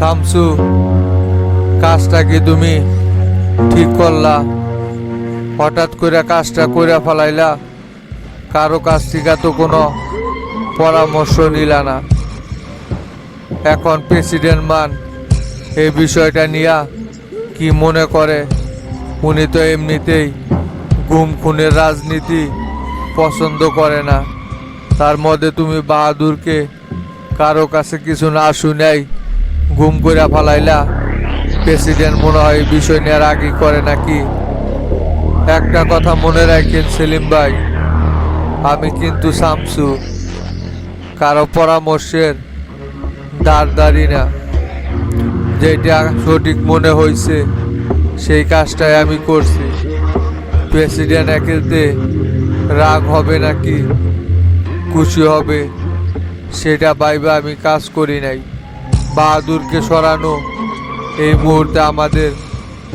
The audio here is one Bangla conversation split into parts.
শামসু কাজটা কি তুমি ঠিক করলা? হঠাৎ করে কাজটা করে ফেলাইলা, কারও কাছ থেকে তো কোনো পরামর্শ নিলা না। এখন প্রেসিডেন্ট মান এই বিষয়টা নিয়া কি মনে করে? উনি তো এমনিতেই গুম খুনের রাজনীতি পছন্দ করে না। তার মধ্যে তুমি বাহাদুরকে কারও কাছে কিছু না শুনেই গুম করে ফালাইলা। প্রেসিডেন্ট মনে হয় বিষয় নিয়ে রাগি করে নাকি? একটা কথা মনে রাখেন সেলিম ভাই, আমি কিন্তু শামসু কারও পরামর্শের দাঁড় দাঁড়ি না। যেটা সঠিক মনে হয়েছে সেই কাজটাই আমি করছি। প্রেসিডেন্ট একেতে রাগ হবে নাকি, খুশি হবে, সেটা বাইবে আমি কাজ করি নাই। বাহাদুরকে সরানো এই মুহূর্তে আমাদের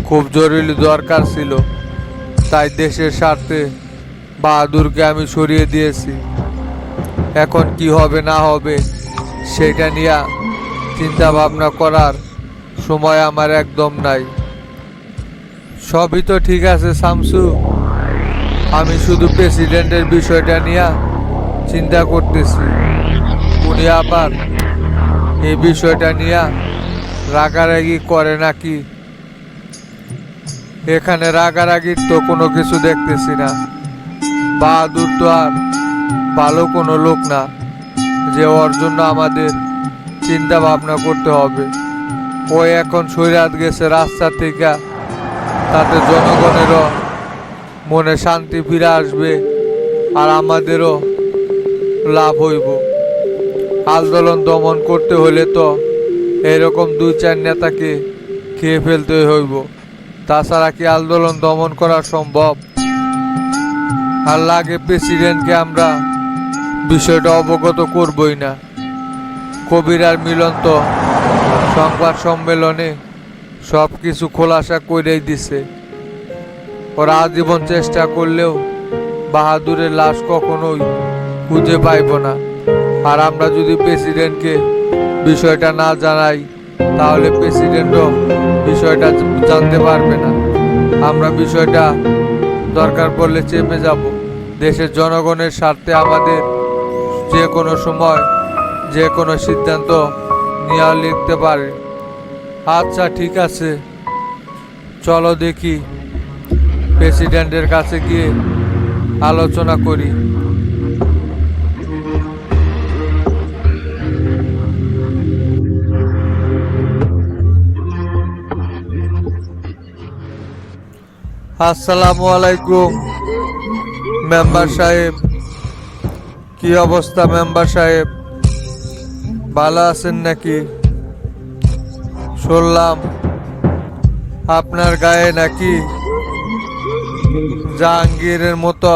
খুব জরুরি দরকার ছিল। তাই দেশের স্বার্থে বাহাদুরকে আমি সরিয়ে দিয়েছি। এখন কি হবে, না হবে, সেটা নিয়ে চিন্তা ভাবনা করার সময় আমার একদম নাই। সবই তো ঠিক আছে, শামসু। আমি শুধু প্রেসিডেন্টের বিষয়টা নিয়ে চিন্তা করতেছি। উনি আবার এই বিষয়টা নিয়ে রাগারাগি করে নাকি? এখানে রাগারাগির তো কোনো কিছু দেখতেছি না। বাহাদুর তো আর ভালো কোনো লোক না, যে ওর জন্য আমাদের চিন্তা ভাবনা করতে হবে। ও এখন সৈরাত গেছে রাস্তা থেকে, তাতে জনগণেরও মনে শান্তি ফিরে আসবে আর আমাদেরও লাভ হইব। আন্দোলন দমন করতে হলে তো এরকম দুই চার নেতাকে খেয়ে ফেলতে হইব। তাছাড়া কি আন্দোলন দমন করা সম্ভব? আর লাগে প্রেসিডেন্টকে আমরা বিষয়টা অবগত করবই না। কবির আর মিলন তো সংবাদ সম্মেলনে সব কিছু খোলাসা করেই দিছে। ওরা আজীবন চেষ্টা করলেও বাহাদুরের লাশ কখনোই খুঁজে পাইব না। আর আমরা যদি প্রেসিডেন্টকে বিষয়টা না জানাই, তাহলে প্রেসিডেন্টও বিষয়টা জানতে পারবে না। আমরা বিষয়টা দরকার পড়লে চেপে যাব। দেশের জনগণের স্বার্থে আমাদের যে কোনো সময়, যে কোনো সিদ্ধান্ত নেওয়া লিখতে পারে। আচ্ছা ঠিক আছে। চলো দেখি। প্রেসিডেন্টের কাছে গিয়ে আলোচনা করি। আসসালামু আলাইকুম, মেম্বার সাহেব। কি অবস্থা, মেম্বার সাহেব? ভালো আছেন নাকি? শুনলাম আপনার গায়ে নাকি জাহাঙ্গীরের মতো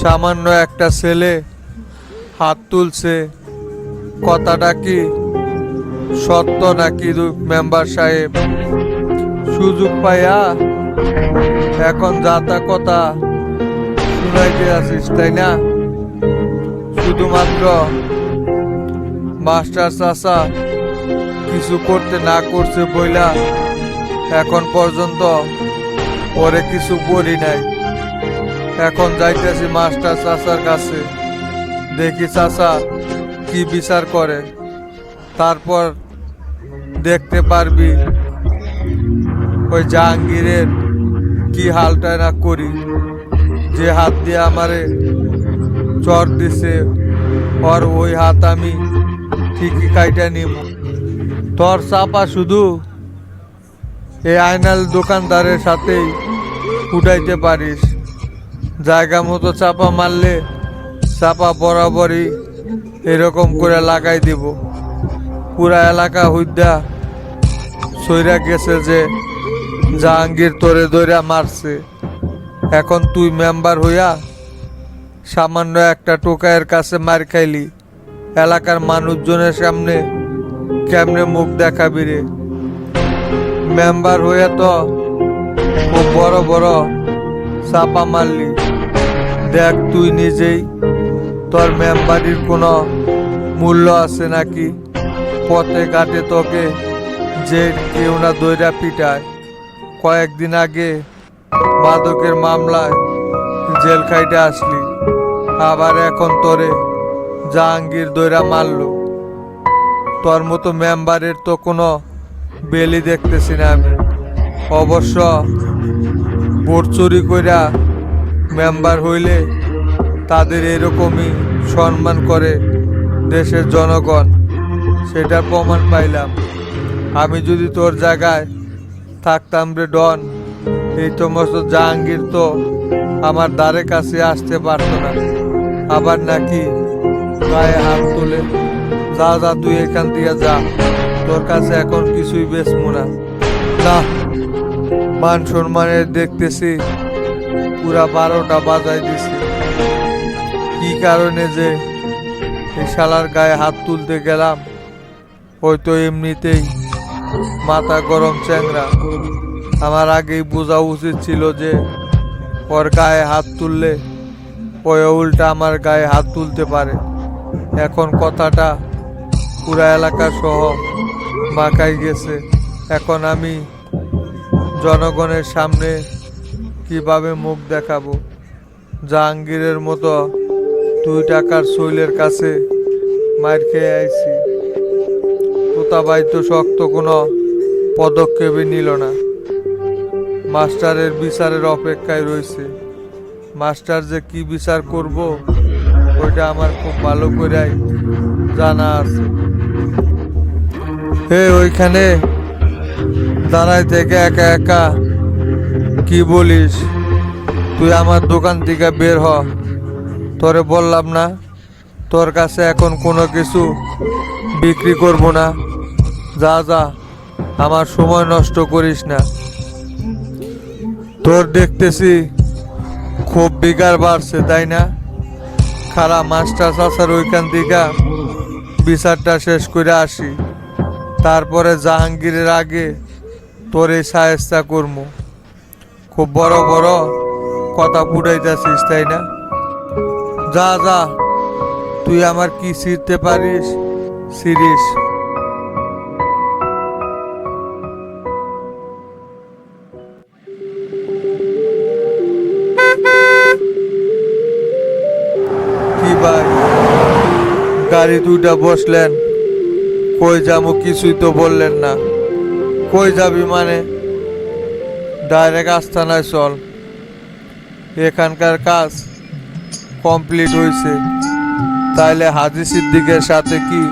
সামান্য একটা ছেলে হাত তুলছে। কথাটা কি সত্য নাকি মেম্বার সাহেব? সুযোগ পাইয়া এখন যাতা কথা শুনাইতে আছিস তাই না? শুধুমাত্র মাস্টার চাষা কিছু করতে না করছে বইলা এখন পর্যন্ত পরে কিছু করি নাই। এখন যাইতেছি মাস্টার চাষার কাছে। দেখি চাষা কি বিচার করে। তারপর দেখতে পারবি ওই জাহাঙ্গীরের কি হালটা না করি? যে হাত দিয়ে আমারে চর দিছে ওর ওই হাত আমি ঠিকই কাইটা নিব। তোর চাপা শুধু এই আয়নাল দোকানদারের সাথেই উঠাইতে পারিস। জায়গা মতো চাপা মারলে চাপা বরাবরই এরকম করে লাগাই দিব। পুরা এলাকা হইদা সইরা গেছে যে জাহাঙ্গীর তোরে দইরা মারছে। এখন তুই মেম্বার হইয়া সামান্য একটা টোকায়ের কাছে মার খাইলি। এলাকার মানুষজনের সামনে কেমনে মুখ দেখাবি রে? মেম্বার হইয়া তো খুব বড় বড় চাপা মারলি। দেখ তুই নিজেই তোর মেম্বারির কোনো মূল্য আছে নাকি? পথে ঘাটে তোকে যে কেউ না দইরা পিটায়। কয়েকদিন আগে মাদকের মামলায় জেল খাইতে আসলি। আবার এখন তোরে জাহাঙ্গীর দইরা মারল। তোর মতো মেম্বারের তো কোনো বেলি দেখতেছি না আমি। অবশ্য ভোট চুরি কইরা মেম্বার হইলে তাদের এরকমই সম্মান করে দেশের জনগণ, সেটার প্রমাণ পাইলাম। আমি যদি তোর জায়গায় থাকতাম রে ডন। এই সমস্ত জাহাঙ্গীর তো আমার দ্বারে কাছে আসতে পারতো না। আবার নাকি গায়ে হাত তুলে, যা যা, তুই এখান থেকে যা, তোর কাছে এখন কিছুই বেচবো না। না, মান সম্মানের দেখতেছি, পুরা বারোটা বাজাই দিছি। কি কারণে যে এই শালার গায়ে হাত তুলতে গেলাম, হয়তো এমনিতেই মাথা গরম চ্যাংরা। আমার আগেই বোঝা উচিত ছিল যে, ওর গায়ে হাত তুললে ওই উল্টা আমার গায়ে হাত তুলতে পারে। এখন কথাটা পুরা এলাকা সহ মাখাই গেছে। এখন আমি জনগণের সামনে কীভাবে মুখ দেখাবো? জাহাঙ্গীরের মতো দুই টাকার শৈলের কাছে মার খেয়ে আইছি। তোতাবাই তো শক্ত কোনো পদক্ষেপই নিল না। মাস্টারের বিচারের অপেক্ষায় রয়েছে। মাস্টার যে কি বিচার করব, ওইটা আমার খুব ভালো করেই জানা আছে। হে, ওইখানে দাঁড়াই থেকে একা একা কি বলিস? তুই আমার দোকান থেকে বের হ। তোরে বললাম না, তোর কাছে এখন কোনো কিছু বিক্রি করব না। যা যা, আমার সময় নষ্ট করিস না। তোর দেখতেছি খুব বিকার বাড়ছে, তাই না? খারাপ মাস্টার চাষার ওইখান থেকে বিচারটা শেষ করে আসি। তারপরে জাহাঙ্গীরের আগে তোর এই সাহেস্তা করব খুব বড় বড় কথা ফুটাইতেছিস, তাই না? যা যা, তুই আমার কি শিরতে পারিস? সিরিস গাড়ি দুইটা বসলেন। কই যাব কিছুই তো বললেন না। কই যাবি মানে? ডাইরেক্ট আস্তানায় চল। এখানকার কাজ কমপ্লিট হয়েছে তাইলে হাজি সিদ্দিকের সাথে কি?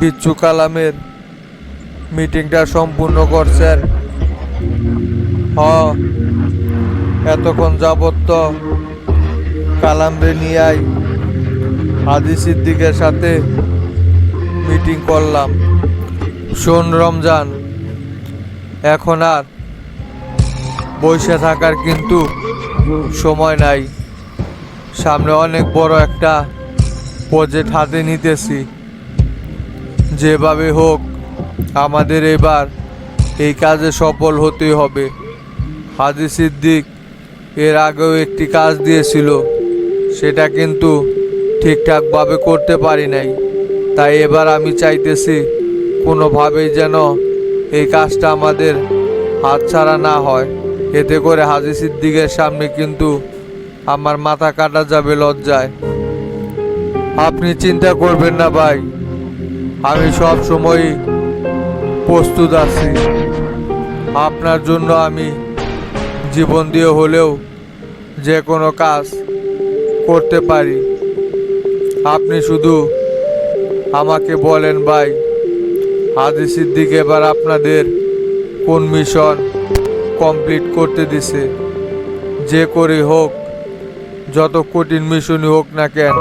বিচ্ছু কালামের মিটিংটা সম্পূর্ণ করছেন। হ, এতক্ষণ যাবত তো কালামরে নিয়ে আই হাজি সিদ্দিকের সাথে মিটিং করলাম। শোন রমজান, এখন আর বসে থাকার কিন্তু সময় নাই। সামনে অনেক বড় একটা প্রজেক্ট হাতে নিতেছি। যেভাবে হোক, আমাদের এবার এই কাজে সফল হতেই হবে। হাজি সিদ্দিক এর আগেও একটি কাজ দিয়েছিল, সেটা কিন্তু ঠিকঠাকভাবে করতে পারি নাই। তাই এবার আমি চাইতেছি কোনোভাবেই যেন এই কাজটা আমাদের হাতছাড়া না হয়। এতে করে হাজি সিদ্দিকের সামনে কিন্তু আমার মাথা কাটা যাবে লজ্জায়। আপনি চিন্তা করবেন না ভাই, আমি সব সময়ই প্রস্তুত আছি। আপনার জন্য আমি জীবন দিয়ে হলেও যে কোনো কাজ করতে পারি। আপনি শুধু আমাকে বলেন ভাই হাজি দিকে এবার আপনাদের কোন মিশন কমপ্লিট করতে দিছে। যে করে হোক, যত কঠিন মিশনই হোক না কেন,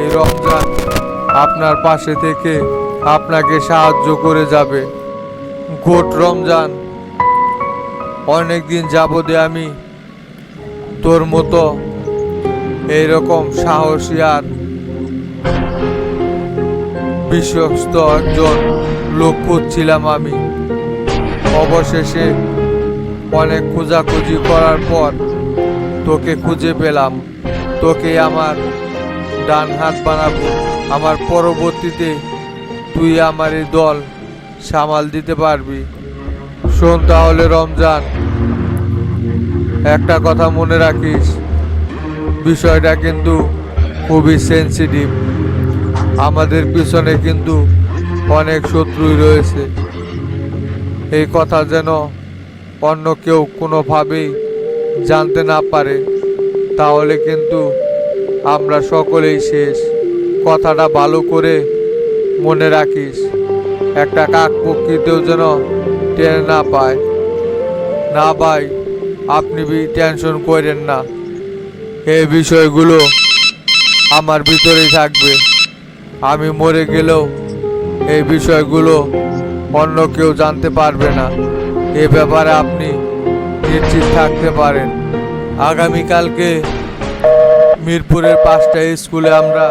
এই রমজান আপনার পাশে থেকে আপনাকে সাহায্য করে যাবে। গোট রমজান, অনেক দিন যাবদে আমি তোর মতো এইরকম সাহসী আর বিশ্বস্ত একজন লোক খুঁজছিলাম আমি। অবশেষে অনেক খোঁজাখুঁজি করার পর তোকে খুঁজে পেলাম। তোকে আমার ডান হাত বানাবো। আমার পরবর্তীতে তুই আমার এই দল সামাল দিতে পারবি। শোন তাহলে রমজান, একটা কথা মনে রাখিস। বিষয়টা কিন্তু খুবই সেন্সিটিভ আমাদের পিছনে কিন্তু অনেক শত্রুই রয়েছে। এই কথা যেন অন্য কেউ কোনোভাবেই জানতে না পারে, তাহলে কিন্তু আমরা সকলেই শেষ। কথাটা ভালো করে মনে রাখিস, একটা কাক প্রকৃতিও যেন টেনে না পায়। না ভাই, আপনি বি টেনশন করেন না। এই বিষয়গুলো আমার ভিতরেই থাকবে। আমি মরে গেলেও এই বিষয়গুলো অন্য কেউ জানতে পারবে না। এ ব্যাপারে আপনি নিশ্চিত থাকতে পারেন। আগামীকালকে মিরপুরের পাঁচটা স্কুলে আমরা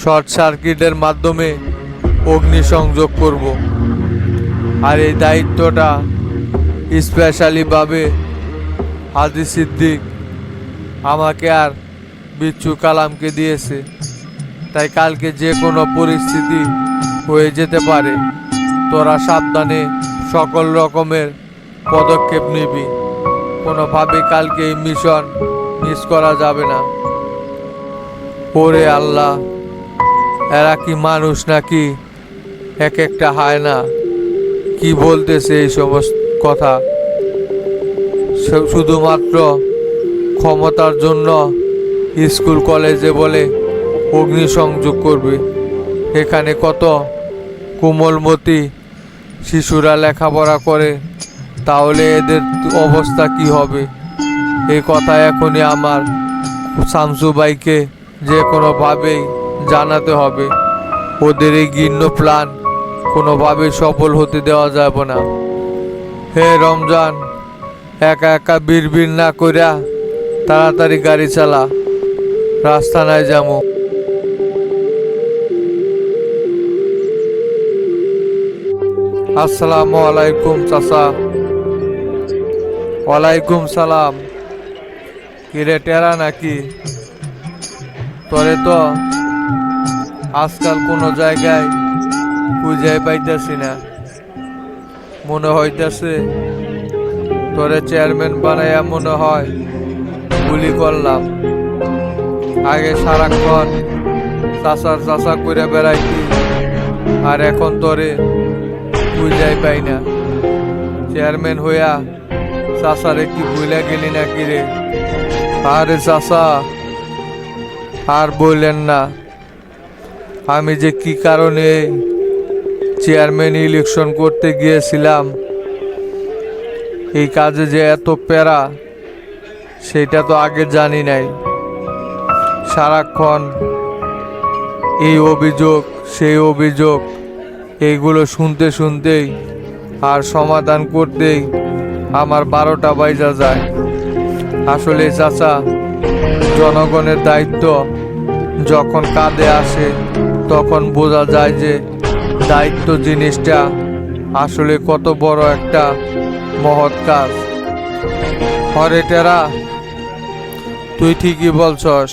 শর্ট সার্কিটের মাধ্যমে অগ্নিসংযোগ করব। আর এই দায়িত্বটা স্পেশালিভাবে হাজি সিদ্দিক আমাকে আর বিচ্ছু কালামকে দিয়েছে। তাই কালকে যে কোনো পরিস্থিতি হয়ে যেতে পারে। তোরা সাবধানে সকল রকমের পদক্ষেপ নিবি। কোনোভাবে কালকে এই মিশন মিস করা যাবে না। ওরে আল্লাহ, এরা কি মানুষ নাকি? এক একটা হায় না। কি বলতেছে এই সমস্ত কথা? শুধুমাত্র ক্ষমতার জন্য স্কুল, কলেজে বলে অগ্নিসংযোগ করবে। এখানে কত কোমলমতি শিশুরা লেখাপড়া করে, তাহলে এদের অবস্থা কি হবে? এই কথা এখনই আমার শামসু ভাইকে যে কোনোভাবেই জানাতে হবে। ওদের এই গিন্ন প্ল্যান কোনোভাবে সফল হতে দেওয়া যাবে না। হে রমজান, একা একা বিড়বিড় না করিয়া তাড়াতাড়ি গাড়ি চালা। রাস্তা নাই যাব আসসালামু আলাইকুম, চাচা। ওয়ালাইকুম সালাম। কিরে, টেরা নাকি? তরে তো আজকাল কোনো জায়গায় খুঁজে পাইতেছি না। মনে হইতেছে তোরে চেয়ারম্যান বানাইয়া মনে হয় গুলি করলাম। আগে সারাক্ষণ চাষার চাষা করে বেড়াইতি, আর এখন তোরে বুঝাই পাই না। চেয়ারম্যান হইয়া চাষারে কি ভুলে গেলি নাকি রে? আরে চাষা আর বললেন না। আমি যে কি কারণে চেয়ারম্যান ইলেকশন করতে গিয়েছিলাম, এই কাজে যে এত প্যারা, সেটা তো আগে জানি নাই। সারাক্ষণ এই অভিযোগ, সেই অভিযোগ, এইগুলো শুনতে শুনতেই আর সমাধান করতেই আমার বারোটা বাইজা যায়। আসলে চাচা, জনগণের দায়িত্ব যখন কাঁধে আসে, তখন বোঝা যায় যে দায়িত্ব জিনিসটা আসলে কত বড় একটা মহৎ কাজ। হরেটেরা তুই ঠিকই বলছস।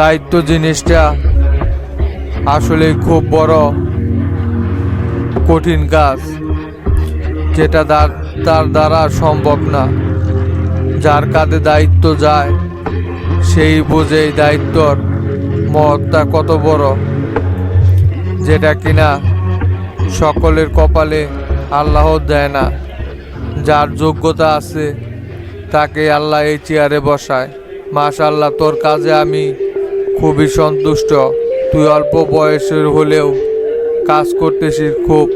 দায়িত্ব জিনিসটা আসলে খুব বড় কঠিন কাজ, যেটা তার দ্বারা সম্ভব না। যার কাঁধে দায়িত্ব যায়, সেই বোঝে এই দায়িত্বর মহত্তা কত বড়, যেটা কিনা সকলের কপালে আল্লাহ দেয় না। যার যোগ্যতা আছে তাকে আল্লাহ এই চেয়ারে বসায়। মাশাল্লাহ তোর কাজে আমি খুবই সন্তুষ্ট। তুই অল্প বয়সের হলেও কাজ করতেছিস খুব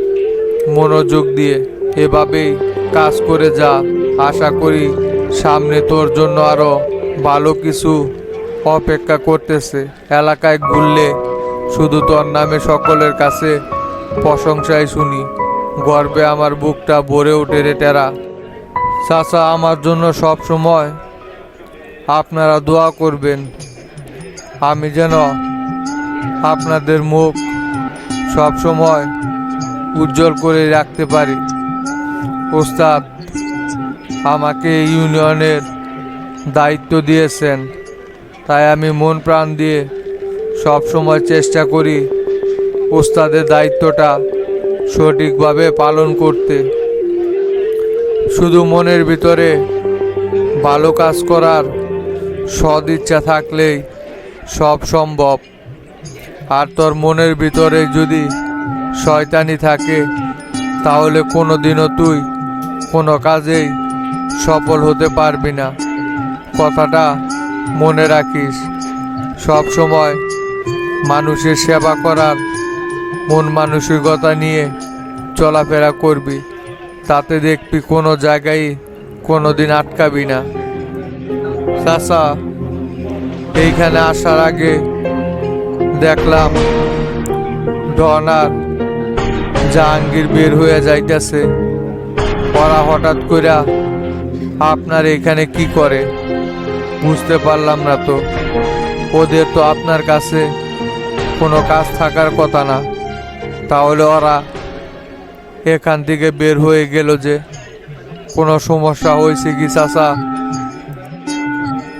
মনোযোগ দিয়ে। এভাবেই কাজ করে যা। আশা করি সামনে তোর জন্য আরও ভালো কিছু অপেক্ষা করতেছে। এলাকায় ঘুরলে শুধু তোর নামে সকলের কাছে প্রশংসাই শুনি। গর্বে আমার বুকটা ভরে ওঠে রে টেরা। চাচা, আমার জন্য সব সময় আপনারা দোয়া করবেন। আমি যেন আপনাদের মুখ সব সময় উজ্জ্বল করে রাখতে পারি। ওস্তাদ, আমাকে ইউনিয়নের দায়িত্ব দিয়েছেন, তাই আমি মন প্রাণ দিয়ে সব সময় চেষ্টা করি ওস্তাদের দায়িত্বটা সঠিকভাবে পালন করতে। শুধু মনের ভিতরে ভালো কাজ করার সদ ইচ্ছা থাকলেই সব সম্ভব। আর তোর মনের ভিতরে যদি শয়তানি থাকে, তাহলে কোনো দিনও তুই কোনো কাজেই সফল হতে পারবি না। কথাটা মনে রাখিস, সব সময় মানুষের সেবা করার মন মানসিকতা নিয়ে চলাফেরা করবি। তাতে দেখবি কোনো জায়গায় কোনো দিন আটকাবি না। চাচা এইখানে আসার আগে দেখলাম ডনার জাহাঙ্গীর বের হয়ে যাইতেছে। ওরা হঠাৎ করে আপনার এখানে কি করে? বুঝতে পারলাম না তো। ওদের তো আপনার কাছে কোনো কাজ থাকার কথা না। তাহলে ওরা এখান থেকে বের হয়ে গেল যে, কোনো সমস্যা হয়েছে কি, চাচা?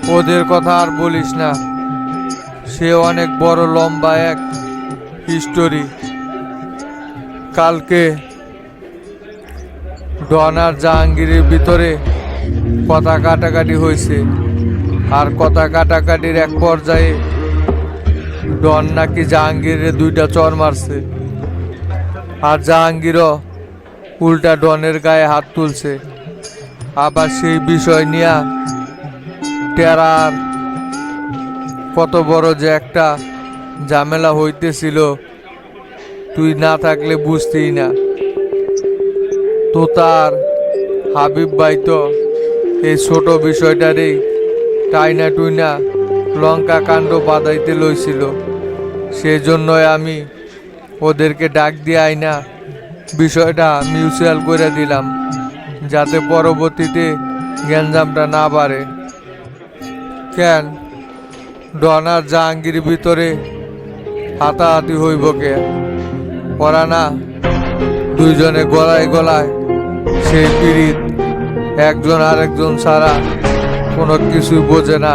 ওদের কথা আর বলিস না। সে অনেক বড় লম্বা এক হিস্টোরি। কালকে ডন আর জাহাঙ্গীরের ভিতরে কথা কাটাকাটি হয়েছে। আর কথা কাটাকাটির এক পর্যায়ে ডন নাকি জাহাঙ্গীরের দুইটা চর মারছে। আর জাহাঙ্গীরও উল্টা ডনের গায়ে হাত তুলছে। আবার সেই বিষয় নিয়ে টেরার কত বড় যে একটা ঝামেলা হইতেছিল, তুই না থাকলে বুঝতেই না। তো তার হাবিব ভাই তো এই ছোট বিষয়টারই টাইনা টুইনা লঙ্কা কাণ্ড বাঁধাইতে লইছিল। সেই জন্যই আমি ওদেরকে ডাক দিয়ে আইনা বিষয়টা মিউচুয়াল করে দিলাম, যাতে পরবর্তীতে গ্যাঞ্জামটা না বাড়ে। কেন? ডনার জাহাঙ্গীর ভিতরে হাতাহাতি হইব কে ওরা না দুইজনে গলায় গলায় সেই পীড়িত, একজন আরেকজন ছাড়া কোনো কিছুই বোঝে না।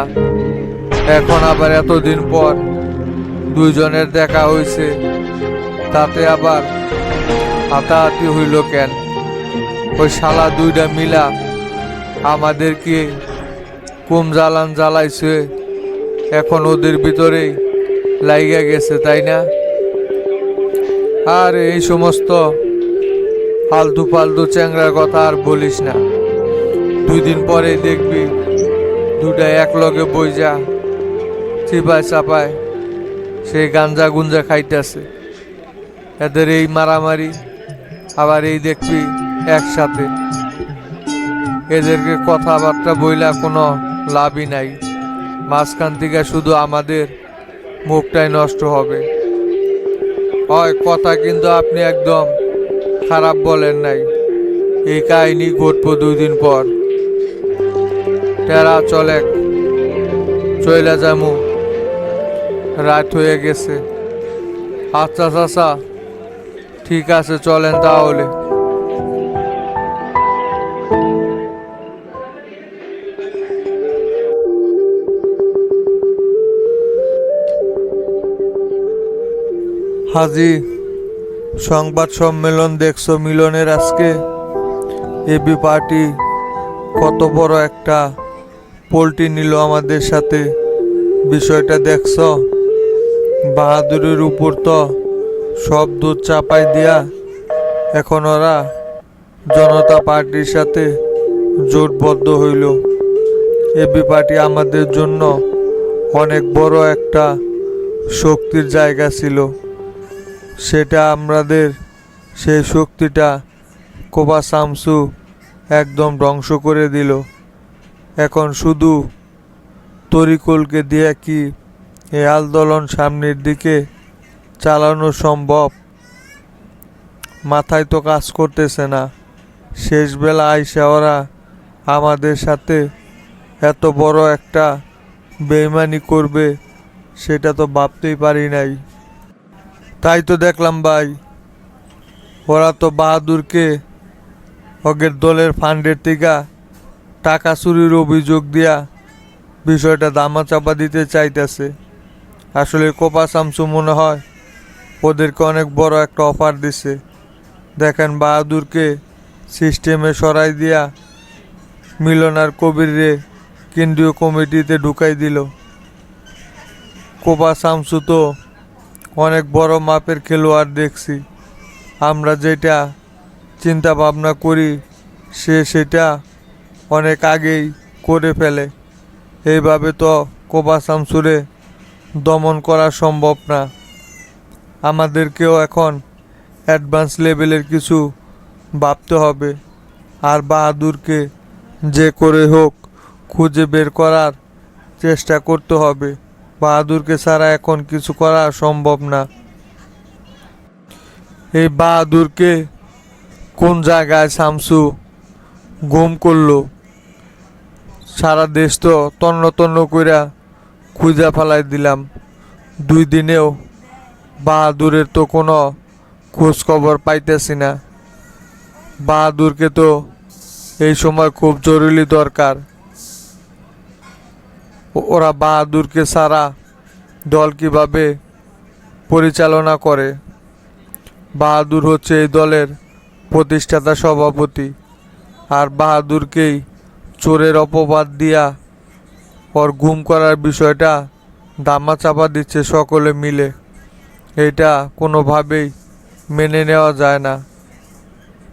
এখন আবার এতদিন পর দুইজনের দেখা হয়েছে তাতে আবার হাতাহাতি হইল কেন? ওই শালা দুইটা মিলা আমাদেরকে কুম জ্বালান জ্বালাইছে। এখন ওদের ভিতরেই লাইগা গেছে, তাই না? আর, এই সমস্ত ফালতু ফালতু চ্যাংরার কথা আর বলিস না। দুই দিন পরে দেখবি দুটা এক লগে বই যা, চিপায় চাপায় সেই গাঞ্জা গুঞ্জা খাইতেছে। এদের এই মারামারি, আবার এই দেখবি একসাথে। এদেরকে কথাবার্তা বইলা কোনো লাভই নাই। মাঝখান থেকে শুধু আমাদের মুখটাই নষ্ট হবে। হয়, কথা কিন্তু আপনি একদম খারাপ বলেন নাই। এই কাহিনী ঘটবো দুই দিন পর। টেরা, চলে চইলা যামু। রাত হয়ে গেছে। আচ্ছা চাচা, ঠিক আছে, চলেন তাহলে। হাজি, সংবাদ সম্মেলন দেখছ মিলনের আজকে? এবি পার্টি কত বড় একটা পোলট্রি নিল আমাদের সাথে। বিষয়টা দেখছ? বাহাদুরের উপর তো সব দুধ চাপাই দিয়া এখন ওরা জনতা পার্টির সাথে জোটবদ্ধ হইল। এবি পার্টি আমাদের জন্য অনেক বড় একটা শক্তির জায়গা ছিল। সেটা আমাদের সেই শক্তিটা কোবা শামসু একদম ধ্বংস করে দিল। এখন শুধু তরিকুলকে দিয়ে কি এই আন্দোলন সামনের দিকে চালানো সম্ভব? মাথায় তো কাজ করতেছে না। শেষবেলা আইসা ওরা আমাদের সাথে এত বড় একটা বেইমানি করবে, সেটা তো ভাবতেই পারি নাই। তাই তো দেখলাম ভাই, ওরা তো বাহাদুরকে ওদের দলের ফান্ডের থেকে টাকা চুরির অভিযোগ দিয়া বিষয়টা দামা চাপা দিতে চাইতেছে। আসলে কোপা শামসু মনে হয় ওদেরকে অনেক বড় একটা অফার দিছে। দেখেন বাহাদুরকে সিস্টেমে সরাই দিয়া মিলনার কবিরে কেন্দ্রীয় কমিটিতে ঢুকাই দিল। কোপা শামসু তো অনেক বড় মাপের খেলোয়াড় দেখছি। আমরা যেটা চিন্তা ভাবনা করি, সে সেটা অনেক আগেই করে ফেলে। এইভাবে তো কোপা শামসুরে দমন করা সম্ভব না। আমাদেরকেও এখন অ্যাডভান্স লেভেলের কিছু ভাবতে হবে। আর বাহাদুরকে যে করে হোক খুঁজে বের করার চেষ্টা করতে হবে। বাহাদুরকে ছাড়া এখন কিছু করা সম্ভব না। এই বাহাদুরকে কোন জায়গায় শামসু গুম করল? সারা দেশ তো তন্ন তন্ন কইরা খুঁজা ফেলাই দিলাম। দুই দিনেও বাহাদুরের তো কোনো খোঁজ খবর পাইতেছি না। বাহাদুরকে তো এই সময় খুব জরুরি দরকার। ওরা বাহাদুরকে সারা দল কীভাবে পরিচালনা করে? বাহাদুর হচ্ছে এই দলের প্রতিষ্ঠাতা, সভাপতি। আর বাহাদুরকেই চোরের অপবাদ দিয়া ওর গুম করার বিষয়টা দামা চাপা দিচ্ছে সকলে মিলে। এটা কোনোভাবেই মেনে নেওয়া যায় না।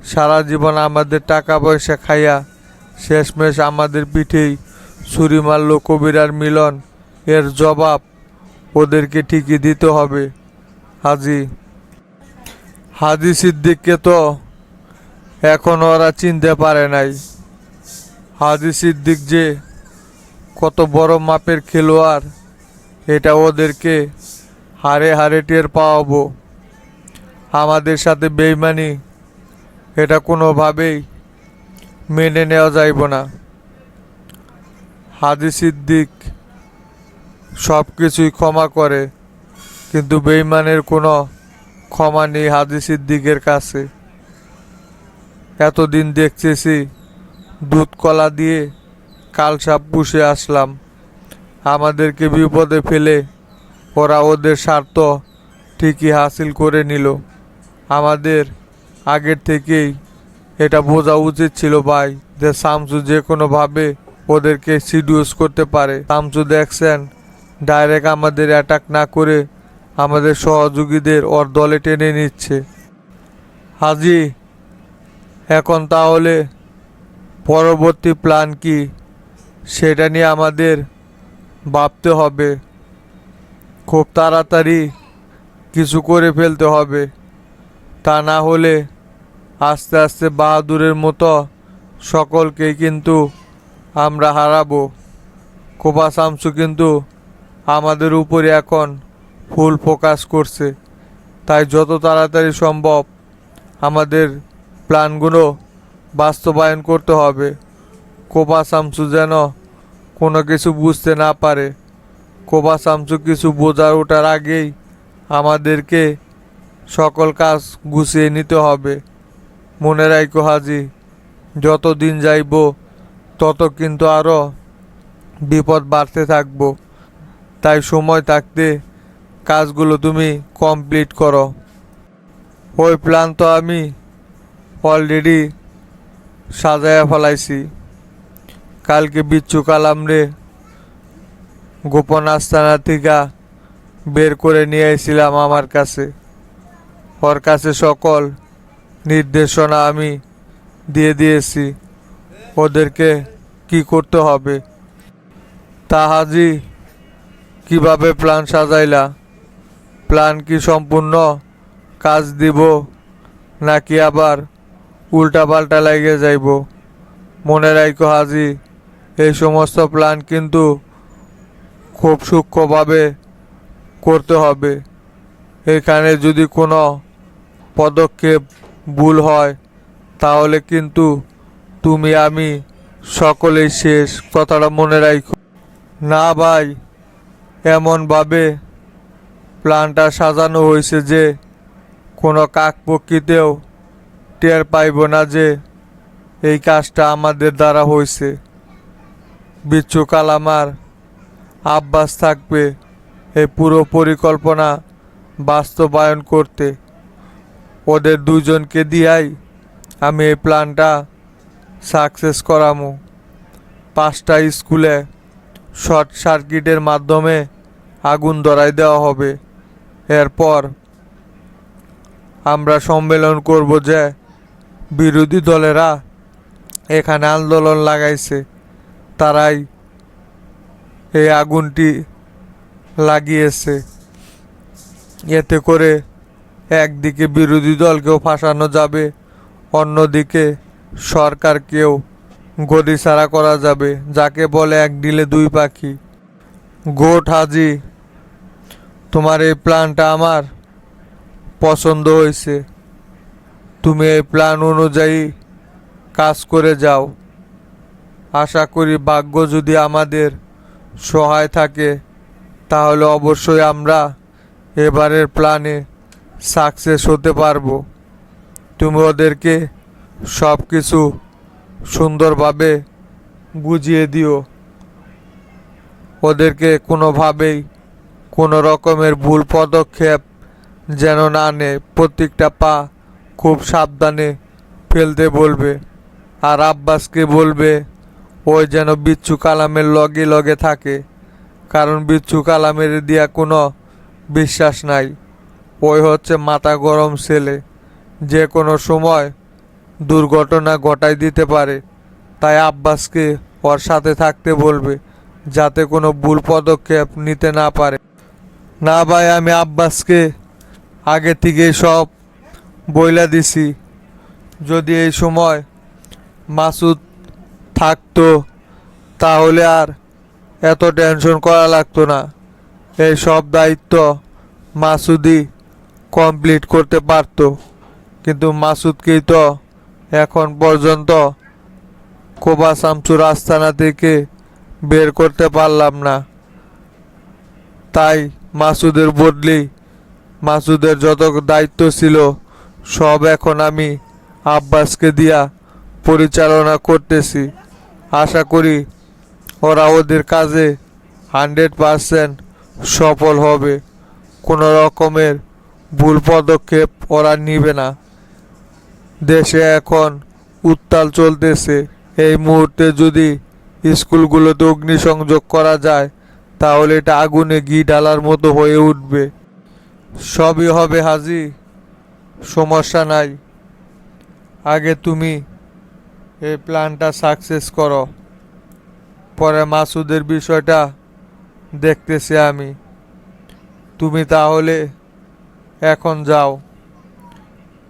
সারা জীবন আমাদের টাকা পয়সা খাইয়া শেষমেশ আমাদের পিঠেই ছুরি মারল কবিরার মিলন, এর জবাব ওদেরকে ঠিকই দিতে হবে। হাজি। হাজি সিদ্দিককে তো এখন ওরা চিনতে পারে নাই। হাজি সিদ্দিক যে কত বড় মাপের খেলোয়াড়, এটা ওদেরকে হারে হারে টের পাওয়াবো। আমাদের সাথে বেইমানি, এটা কোনোভাবেই মেনে নেওয়া যাইব না। হাজি সিদ্দিক সব কিছুই ক্ষমা করে, কিন্তু বেইমানের কোনো ক্ষমা নেই হাজি সিদ্দিকের কাছে। এতদিন দেখতেছি দুধ কলা দিয়ে কালসাপ পুষে আসলাম। আমাদেরকে বিপদে ফেলে ওরা ওদের স্বার্থ ঠিকই হাসিল করে নিল। আমাদের আগের থেকেই এটা বোঝা উচিত ছিল ভাই যে শামসু যে কোনোভাবে ওদেরকে সিডিউস করতে পারে। শামসু দেখছেন ডাইরেক্ট আমাদের অ্যাটাক না করে আমাদের সহযোগীদের ওর দলে টেনে নিচ্ছে। হাজি, এখন তাহলে পরবর্তী প্ল্যান কি? সেটা নিয়ে আমাদের ভাবতে হবে। খুব তাড়াতাড়ি কিছু করে ফেলতে হবে। তা না হলে আস্তে আস্তে বাহাদুরের মতো সকলকেই কিন্তু আমরা হারাবো। কোপা শামসু কিন্তু আমাদের উপরে এখন ফুল ফোকাস করছে। তাই যত তাড়াতাড়ি সম্ভব আমাদের প্ল্যানগুলো বাস্তবায়ন করতে হবে। কোপা শামসু যেন কোনো কিছু বুঝতে না পারে। কোপা শামসু কিছু বোঝার ওঠার আগেই আমাদেরকে সকল কাজ গুছিয়ে নিতে হবে। মনে রাখো হাজি যত দিন যাইব তত কিন্তু আরও বিপদ বাড়তে থাকব। তাই সময় থাকতে কাজগুলো তুমি কমপ্লিট করো। ওই প্ল্যান তো আমি অলরেডি সাজায়া ফেলাইছি। কালকে বিচ্ছু কালাম রে গোপন আস্তানা থেকে বের করে নিয়ে এসেছিলাম আমার কাছে। ওর কাছে সকল নির্দেশনা আমি দিয়ে দিয়েছি। ওদেরকে কি করতে হবে? তা হাজি কীভাবে প্ল্যান সাজাইলা? প্ল্যান কি সম্পূর্ণ কাজ দিব নাকি আবার উল্টা পাল্টা লেগে যাইব? মনে রাখো হাজি, এই সমস্ত প্ল্যান কিন্তু খুব সূক্ষ্মভাবে করতে হবে। এখানে যদি কোনো পদক্ষেপ ভুল হয়, তাহলে কিন্তু তুমি, আমি সকলেই শেষ। কথাটা মনে রাখো। না ভাই, এমনভাবে প্ল্যানটা সাজানো হয়েছে যে কোনো কাকপক্ষিতেও টের পাইব না যে এই কাজটা আমাদের দ্বারা হয়েছে। বিচ্ছু কালামার আব্বাস থাকবে এই পুরো পরিকল্পনা বাস্তবায়ন করতে। ওদের দুজনকে দিয়াই আমি এই প্ল্যানটা সাকসেস করামু। পাঁচটা স্কুলে শর্ট সার্কিটের মাধ্যমে আগুন ধরাই দেওয়া হবে। এরপর আমরা সম্মেলন করব যে বিরোধী দলেরা এখানে আন্দোলন লাগাইছে। তারাই এই আগুনটি লাগিয়েছে। এতে করে একদিকে বিরোধী দলকেও ফাঁসানো যাবে, অন্যদিকে সরকারকেও গদিছাড়া করা যাবে, যাকে বলে এক ডিলে দুই পাখি। গোট হাজি, তোমার এই প্ল্যানটা আমার পছন্দ হয়েছে। তুমি এই প্ল্যান অনুযায়ী কাজ করে যাও। আশা করি ভাগ্য যদি আমাদের সহায় থাকে, তাহলে অবশ্যই আমরা এবারের প্ল্যানে সাকসেস হতে পারব। তুমি ওদেরকে সব কিছু সুন্দরভাবে বুঝিয়ে দিও। ওদেরকে কোনোভাবেই কোনো রকমের ভুল পদক্ষেপ যেন না নেয় প্রত্যেকটা পা খুব সাবধানে ফেলতে বলবে। আর আব্বাসকে বলবে ওই যেন বিচ্ছু কালামের লগে লগে থাকে, কারণ বিচ্ছু কালামের দিয়া কোনো বিশ্বাস নাই। ওই হচ্ছে মাথা গরম ছেলে। যে কোনো সময় দুর্ঘটনা ঘটাই দিতে পারে। তাই আব্বাসকে ওর সাথে থাকতে বলবে, যাতে কোনো ভুল পদক্ষেপ নিতে না পারে। না ভাই, আমি আব্বাসকে আগে থেকে সব বইলা দিছি। যদি এই সময় মাসুদ থাকতো, তাহলে আর এত টেনশন করা লাগতো না। এই সব দায়িত্ব মাসুদই কমপ্লিট করতে পারতো। কিন্তু মাসুদকেই তো এখন পর্যন্ত কোবা শামসুর আস্তানা থেকে বের করতে পারলাম না। তাই মাসুদের বদলি, মাসুদের যত দায়িত্ব ছিল, সব এখন আমি আব্বাসকে দিয়া পরিচালনা করতেছি। আশা করি ওরা ওদের কাজে হান্ড্রেড পারসেন্ট সফল হবে। কোনো রকমের ভুল পদক্ষেপ ওরা নিবে না। দেশে এখন উত্তাল চলতেছে। এই মুহূর্তে যদি স্কুলগুলোতে অগ্নিসংযোগ করা যায়, তাহলে এটা আগুনে ঘি ডালার মতো হয়ে উঠবে। সবই হবে হাজি, সমস্যা নাই। আগে তুমি এই প্ল্যানটা সাকসেস করো। পরে মাসুদের বিষয়টা দেখতেছি আমি। তুমি তাহলে এখন যাও।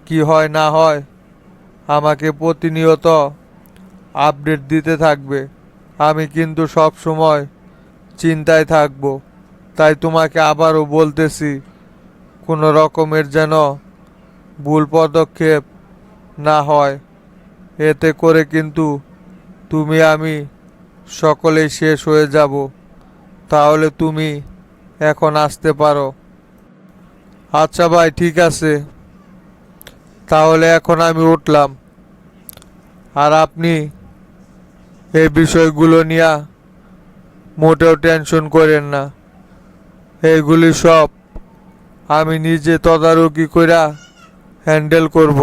কি হয় না হয় আমাকে প্রতিনিয়ত আপডেট দিতে থাকবে। আমি কিন্তু সব সময় চিন্তায় থাকব। তাই তোমাকে আবারও বলতেছি, কোনো রকমের যেন ভুল পদক্ষেপ না হয়। এতে করে কিন্তু তুমি, আমি সকলেই শেষ হয়ে যাব। তাহলে তুমি এখন আসতে পারো। আচ্ছা ভাই, ঠিক আছে। তাহলে এখন আমি উঠলাম। আর আপনি এই বিষয়গুলো নিয়ে মোটেও টেনশন করেন না। এইগুলি সব আমি নিজে তদারকি করে হ্যান্ডেল করব।